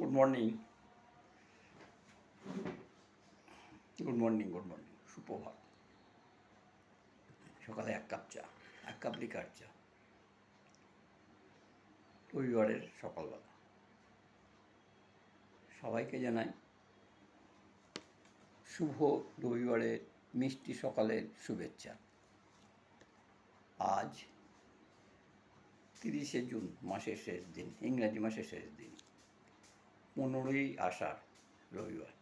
Good morning good morning good morning সুপ্রভাত সকালে এক কাপ চা, এক কাপ লিকার চা। রবিবারের সকালবেলা। সবাইকে জানাই শুভ রবিবারের মিষ্টি সকালের শুভেচ্ছা। আজ তিরিশে জুন, মাসের শেষ দিন, ইংরাজি মাসের শেষ দিন। পনেরোই আষাঢ়, রবিবার।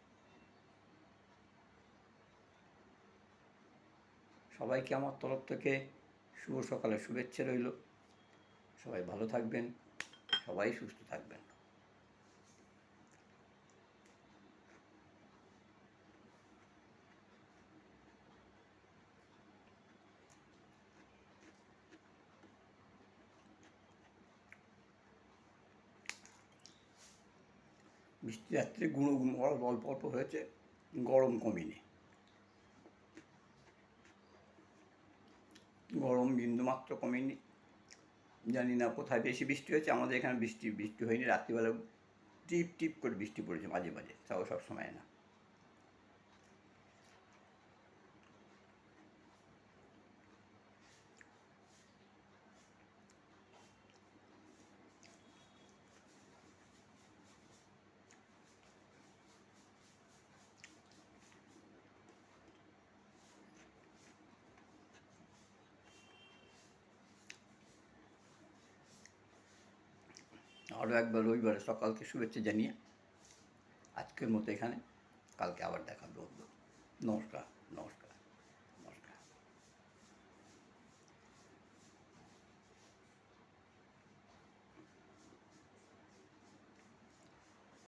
সবাইকে আমার তরফ থেকে শুভ সকালে শুভেচ্ছা রইল। সবাই ভালো থাকবেন, সবাই সুস্থ থাকবেন। বৃষ্টি রাত্রে গুঁড়ো গুঁড়ো অল্প অল্প হয়েছে, গরম কমেনি। গরম বিন্দুমাত্র কমেনি। জানি না কোথায় বেশি বৃষ্টি হয়েছে, আমাদের এখানে বৃষ্টি বৃষ্টি হয়নি, রাত্রিবেলা টিপ টিপ করে বৃষ্টি পড়েছে মাঝে মাঝে, তাও সব সময় না। আরও একবার রবিবারে সকালকে শুভেচ্ছা জানিয়ে আজকের মতো এখানে। কালকে আবার দেখা হবে নমস্কার নমস্কার।